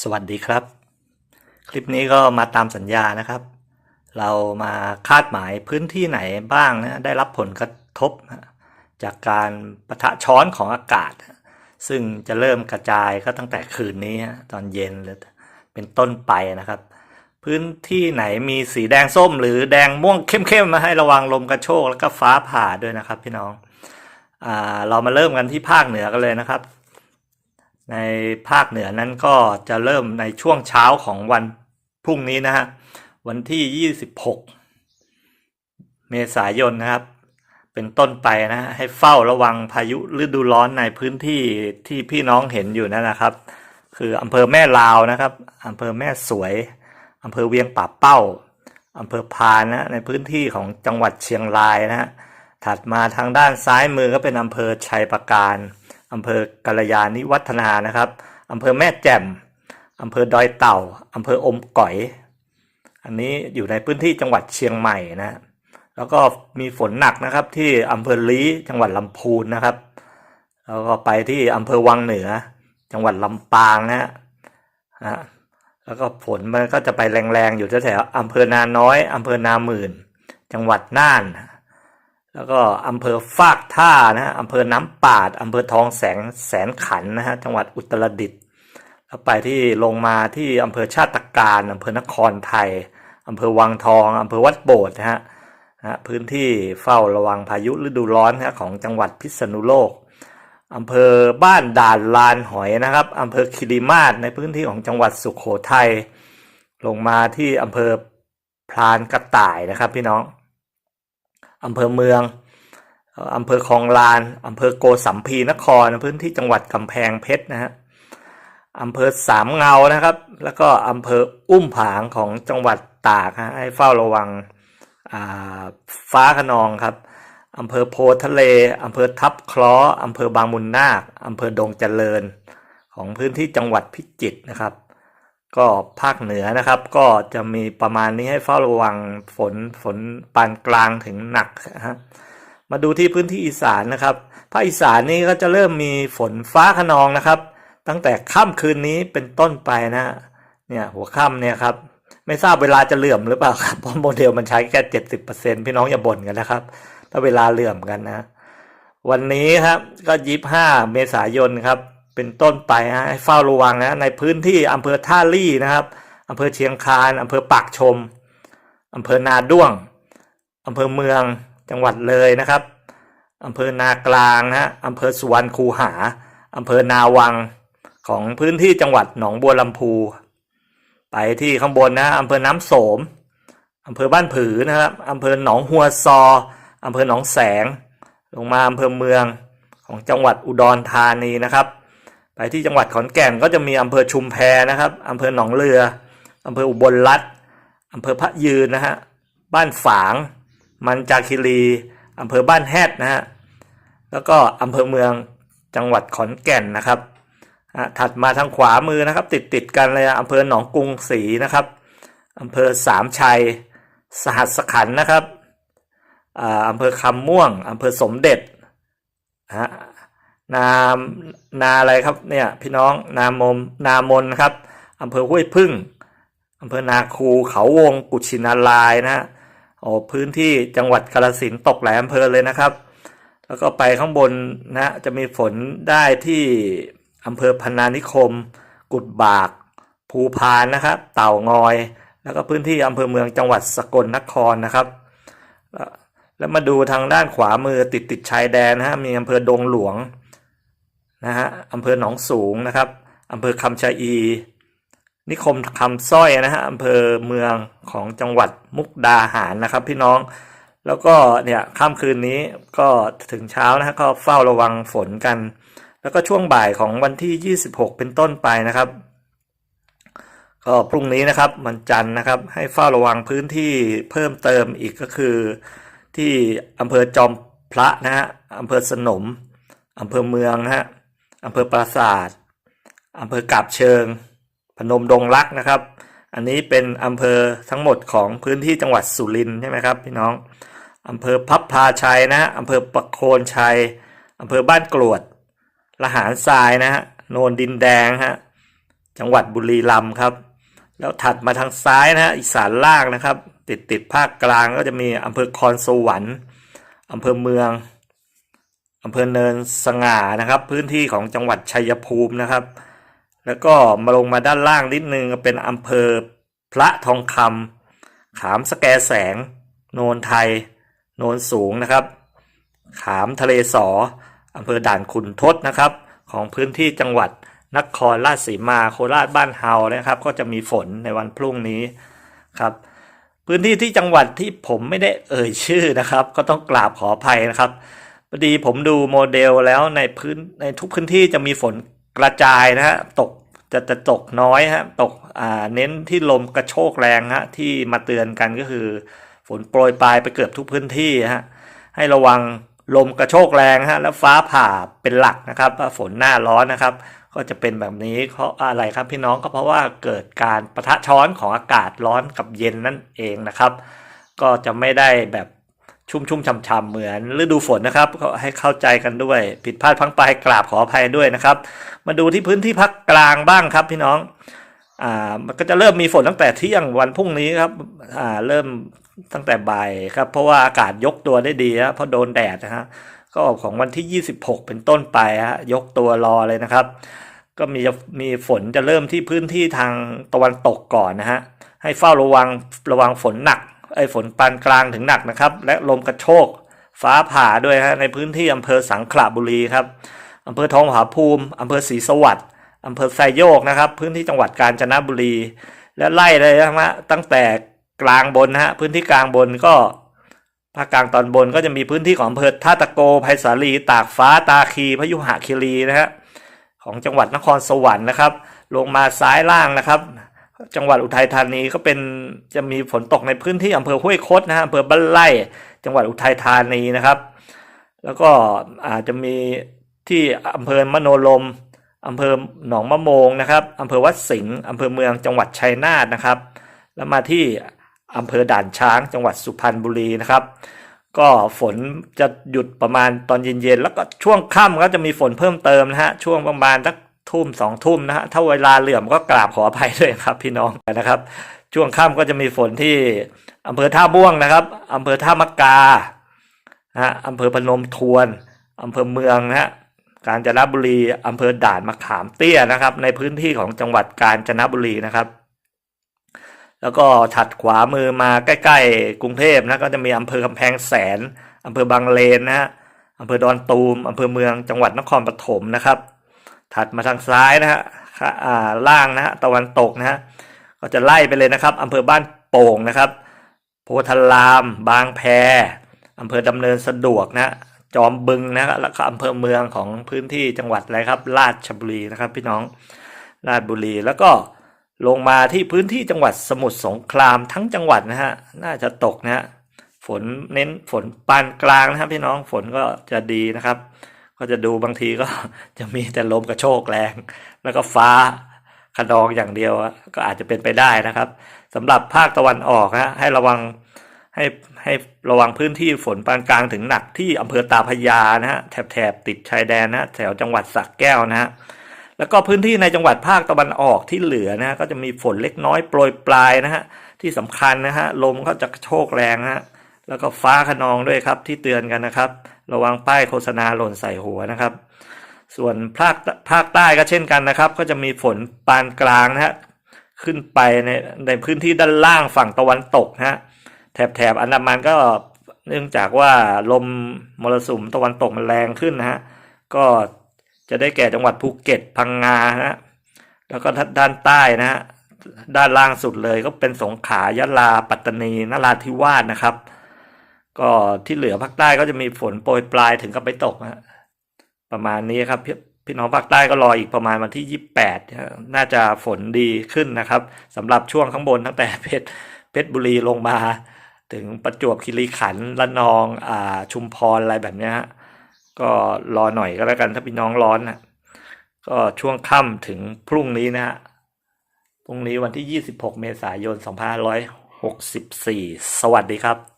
สวัสดีครับ คลิปนี้ก็มาตามสัญญานะครับ เรามาคาดหมายพื้นที่ไหนบ้างนะได้รับผลกระทบ จากการปะทะช้อนของอากาศ ซึ่งจะเริ่มกระจายก็ตั้งแต่คืนนี้ตอนเย็นเลยเป็นต้นไปนะครับ พื้นที่ไหนมีสีแดงส้มหรือแดงม่วงเข้มๆมาให้ระวังลมกระโชกแล้วก็ฟ้าผ่าด้วยนะครับพี่น้องอเรามาเริ่มกันที่ภาคเหนือกันเลยนะครับ ในภาคเหนือนั้นก็จะเริ่มในช่วงเช้าของวันพรุ่งนี้นะฮะ วันที่ 26 เมษายนนะครับ เป็นต้นไปนะฮะให้เฝ้าระวังพายุฤดูร้อนในพื้นที่ที่พี่น้องเห็นอยู่นั่นนะครับ คืออำเภอแม่ลาวนะครับอำเภอแม่สวยอำเภอเวียงป่าเป้าอำเภอพานนะในพื้นที่ของจังหวัดเชียงรายนะฮะถัดมาทางด้านซ้ายมือก็เป็นอำเภอชัยประการ อำเภอกัลยาณิวัฒนานะครับอำเภอแม่แจ่มอำเภอดอยเต่าอำเภออมก๋อย อันนี้อยู่ในพื้นที่จังหวัดเชียงใหม่นะแล้วก็มีฝนหนักนะครับที่อำเภอลี้จังหวัดลำพูนนะครับ แล้วก็ไปที่อำเภอวังเหนือ จังหวัดลำปางนะฮะแล้วก็ฝนมันก็จะไปแรงๆอยู่แถวๆอำเภอนาน้อยอำเภอนาหมื่น จังหวัดน่าน แล้วก็อำเภอฟากท่านะฮะอำเภอน้ำปาดอำเภอทองแสงแสนขันนะฮะจังหวัดอุตรดิตถ์แล้วไปที่ลงมาที่อำเภอชาติการอำเภอนครไทยอำเภอวังทองอำเภอวัดโบสถ์นะฮะนะพื้นที่เฝ้าระวังพายุฤดูร้อนนะของจังหวัดพิษณุโลกอำเภอบ้านด่านลานหอยนะครับอำเภอคิริมาศในพื้นที่ของจังหวัดสุขโขทัยลงมาที่อำเภอพรานกระต่ายนะครับพี่น้อง อำเภอเมืองอำเภอคลองลานอำเภอโกสัมพีนครพื้นที่จังหวัดกำแพงเพชรนะฮะอำเภอสามเงานะครับ แล้วก็อำเภออุ้มผางของจังหวัดตากฮะให้เฝ้าระวังฟ้าขนองครับอำเภอโพทะเลอำเภอทับคล้ออำเภอบางมุนนาคอำเภอดงเจริญ ของพื้นที่จังหวัดพิจิตรนะครับ ก็ภาคเหนือนะครับ ก็จะมีประมาณนี้ให้เฝ้าระวังฝนฝนปานกลางถึงหนักนะฮะมาดูที่พื้นที่อีสานนะครับภาคอีสานนี่ก็จะเริ่มมีฝนฟ้าขนองนะครับ ตั้งแต่ค่ำคืนนี้เป็นต้นไปนะเนี่ยหัวค่ำเนี่ยครับไม่ทราบเวลาจะเหลื่อมหรือเปล่าครับเพราะโมเดลมันใช้แค่เจ็ดสิบเปอร์เซ็นพี่น้องอย่าบ่นกันนะครับ ถ้าเวลาเหลื่อมกันนะ วันนี้ครับก็ยี่ห้าเมษายนครับ เป็นต้นไปฮะให้เฝ้าระวังนะในพื้นที่อำเภอท่าลี่นะครับอำเภอเชียงคานอำเภอปากชมอำเภอนาด้วงอำเภอเมืองจังหวัดเลยนะครับอำเภอนากลางนะอำเภอสุวรรณคูหาอำเภอนาวังของพื้นที่จังหวัดหนองบัวลำพู ไปที่ข้างบนนะอำเภอน้ำโสมอำเภอบ้านผือนะครับอำเภอหนองหัวซออำเภอหนองแสง ลงมาอำเภอเมืองของจังหวัดอุดรธานีนะครับ ไปที่จังหวัดขอนแก่นก็จะมีอำเภอชุมแพนะครับอำเภอหนองเรืออำเภออุบลรัฐอำเภอพระยืนนะฮะบ้านฝาง มันจาคิรีอำเภอบ้านแฮดนะฮะแล้วก็อำเภอเมืองจังหวัดขอนแก่นนะครับถัดมาทางขวามือนะครับ ติดติดกันเลยอำเภอหนองกรุงศรีนะครับอำเภอสามชัย สหัสขันนะครับอำเภอคำม่วงอำเภอสมเด็จฮะ นา นาอะไรครับเนี่ยพี่น้องนามมนามนครับอำเภอห้วยพึ่งอำเภอนาคูเขาวงกุชินาลายนะฮะโอ้พื้นที่จังหวัดกาฬสินตกหลายอำเภอเลยนะครับ แล้วก็ไปข้างบนนะจะมีฝนได้ที่อำเภอพนานิคม กุดบาก ภูพานนะครับ เต่างอย แล้วก็พื้นที่อำเภอเมืองจังหวัดสกลนครนะครับ แล้วมาดูทางด้านขวามือติดติดชายแดนนะฮะมีอำเภอดงหลวง นะฮะอำเภอหนองสูงนะครับอำเภอคำชะอี นิคมคำสร้อยนะฮะอำเภอเมืองของจังหวัดมุกดาหารนะครับ พี่น้อง แล้วก็เนี่ยค่ำคืนนี้ก็ถึงเช้านะฮะก็เฝ้าระวังฝนกัน แล้วก็ช่วงบ่ายของวันที่ 26 เป็นต้นไปนะครับ ก็พรุ่งนี้นะครับมันจันทร์นะครับ ให้เฝ้าระวังพื้นที่เพิ่มเติมอีกก็คือ ที่อำเภอจอมพระนะฮะอำเภอสนมอำเภอเมืองนะฮะ อำเภอปราสาทอำเภอกาบเชิง พนมดงรักนะครับ อันนี้เป็นอำเภอทั้งหมดของพื้นที่จังหวัดสุรินทร์ใช่ไหมครับพี่น้องอำเภอพับพาชัยนะฮะอำเภอประโคนชัยอำเภอบ้านกรวดละหารทรายนะฮะโนนดินแดงฮะจังหวัดบุรีรัมย์ครับ แล้วถัดมาทางซ้ายนะฮะอีสานล่างนะครับ ติดติดภาคกลางก็จะมีอำเภอคอนสวรรค์อำเภอเมือง อำเภอเนินสง่านะครับ พื้นที่ของจังหวัดชัยภูมินะครับ แล้วก็มาลงมาด้านล่างนิดนึงเป็นอำเภอพระทองคำขามสแกแสง โนนไทย โนนสูงนะครับ ขามทะเลสออำเภอด่านขุนทดนะครับ ของพื้นที่จังหวัดนครราชสีมาโคราชบ้านเฮานะครับ ก็จะมีฝนในวันพรุ่งนี้ครับพื้นที่ที่จังหวัดที่ผมไม่ได้เอ่ยชื่อนะครับ ก็ต้องกราบขออภัยนะครับ พอดีผมดูโมเดลแล้วในพื้นในทุกพื้นที่จะมีฝนกระจายนะฮะตกจะจะตกน้อยฮะตกอ่าเน้นที่ลมกระโชกแรงฮะที่มาเตือนกันก็คือ ฝนโปรยปลายไปเกือบทุกพื้นที่ฮะให้ระวังลมกระโชกแรงฮะแล้วฟ้าผ่าเป็นหลักนะครับฝนหน้าร้อนนะครับ ก็จะเป็นแบบนี้เพราะอะไรครับพี่น้องก็เพราะว่าเกิดการประทะช้อนของอากาศร้อนกับเย็นนั่นเองนะครับ ก็จะไม่ได้แบบ ชุ่มชุ่มฉ่ำฉ่ำเหมือนฤดูฝนนะครับก็ให้เข้าใจกันด้วย ผิดพลาดพังไปกราบขออภัยด้วยนะครับ มาดูที่พื้นที่ภาคกลางบ้างครับพี่น้องอ่ามันก็จะเริ่มมีฝนตั้งแต่เที่ยงวันพรุ่งนี้ครับอ่าเริ่มตั้งแต่บ่ายครับ เพราะว่าอากาศยกตัวได้ดีฮะเพราะโดนแดดนะฮะก็ของวันที่ 26 เป็นต้นไปฮะยกตัวรอเลยนะครับ ก็มีมีฝนจะเริ่มที่พื้นที่ทางตะวันตกก่อนนะฮะให้เฝ้าระวังระวังฝนหนัก ไอ้ฝนปานกลางถึงหนักนะครับ และลมกระโชกฟ้าผ่าด้วยฮะในพื้นที่อำเภอสังขละบุรีครับอำเภอทองผาภูมิอำเภอศรีสวัสดิ์อำเภอไซโยกนะครับ พื้นที่จังหวัดกาญจนบุรี และไล่เลยนะฮะตั้งแต่กลางบนนะฮะพื้นที่กลางบนก็ภาคกลางตอนบนก็จะมีพื้นที่ของอำเภอท่าตะโกไผ่สาลี ตากฟ้าตาคี พยุหะคีรีนะฮะของจังหวัดนครสวรรค์นะครับ ลงมาซ้ายล่างนะครับ จังหวัดอุทัยธานีก็เป็นจะมีฝนตกในพื้นที่อำเภอห้วยคดนะฮะอำเภอบ้านไร่ จังหวัดอุทัยธานีนะครับ แล้วก็อาจจะมีที่อำเภอมโนลมอำเภอหนองมะโมงนะครับอำเภอวัดสิงห์อำเภอเมืองจังหวัดชัยนาทนะครับ แล้วมาที่อำเภอด่านช้าง จังหวัดสุพรรณบุรีนะครับ ก็ฝนจะหยุดประมาณตอนเย็นๆแล้วก็ช่วงค่ำก็จะมีฝนเพิ่มเติมนะฮะช่วงประมาณสัก ทุ่มสองทุ่มนะฮะถ้าเวลาเหลื่อมก็กราบขออภัยด้วยครับ พี่น้องนะครับ ช่วงค่ำก็จะมีฝนที่อำเภอท่าม่วงนะครับอำเภอท่ามะกาฮะอำเภอพนมทวนอำเภอเมืองนะฮะกาญจนบุรีอำเภอด่านมะขามเตี้ยนะครับ ในพื้นที่ของจังหวัดกาญจนบุรีนะครับ แล้วก็ถัดขวามือมาใกล้ ๆ กรุงเทพนะก็จะมีอำเภอกำแพงแสนอำเภอบางเลนนะฮะอำเภอดอนตูมอำเภอเมืองจังหวัดนครปฐมนะครับ ถัดมาทางซ้ายนะฮะอ่าล่างนะฮะตะวันตกนะฮะก็จะไล่ไปเลยนะครับอำเภอบ้านโป่งนะครับ โพธาราม บางแพอำเภอดำเนินสะดวกนะจอมบึงนะฮะแล้วก็อำเภอเมืองของพื้นที่จังหวัดอะไรครับราชบุรีนะครับ พี่น้องราชบุรีแล้วก็ลงมาที่พื้นที่จังหวัดสมุทรสงครามทั้งจังหวัดนะฮะน่าจะตกนะฮะฝนเน้นฝนปานกลางนะครับพี่น้องฝนก็จะดีนะครับ ก็จะดูบางทีก็จะมีแต่ลมกระโชกแรง แล้วก็ฟ้าขนองอย่างเดียวก็อาจจะเป็นไปได้นะครับสำหรับภาคตะวันออกนะให้ระวังให้ให้ระวังพื้นที่ฝนปานกลางถึงหนักที่อำเภอตาพยานะฮะแถบแถบติดชายแดนนะแถวจังหวัดสระแก้วนะฮะแล้วก็พื้นที่ในจังหวัดภาคตะวันออกที่เหลือนะก็จะมีฝนเล็กน้อยโปรยปลายนะฮะที่สำคัญนะฮะลมก็จะกระโชกแรงนะฮะ แล้วก็ฟ้าขนองด้วยครับที่เตือนกันนะครับ ระวังป้ายโฆษณาหล่นใส่หัวนะครับ ส่วนภาคภาคใต้ก็เช่นกันนะครับ ก็จะมีฝนปานกลางนะฮะขึ้นไปในในพื้นที่ด้านล่างฝั่งตะวันตกนะฮะแถบแถบอันดามันก็เนื่องจากว่าลมมรสุมตะวันตกมันแรงขึ้นนะฮะก็จะได้แก่จังหวัดภูเก็ตพังงานะฮะแล้วก็ด้านใต้นะฮะด้านล่างสุดเลยก็เป็นสงขลายะลาปัตตานีนราธิวาสนะครับ ก็ที่เหลือภาคใต้ก็จะมีฝนโปรยปลายถึงกับไปตกนะฮะประมาณนี้ครับพี่พี่น้องภาคใต้ก็รออีกประมาณวันที่28น่าจะฝนดีขึ้นนะครับสำหรับช่วงข้างบนตั้งแต่เพชรเพชรบุรีลงมา ถึงประจวบคีรีขันธ์ละนองอ่าชุมพรอะไรแบบนี้ฮะก็รอหน่อยก็แล้วกันถ้าพี่น้องร้อนนะก็ช่วงค่ำถึงพรุ่งนี้นะฮะพรุ่งนี้วันที่ 26 เมษายน 2564 สวัสดีครับ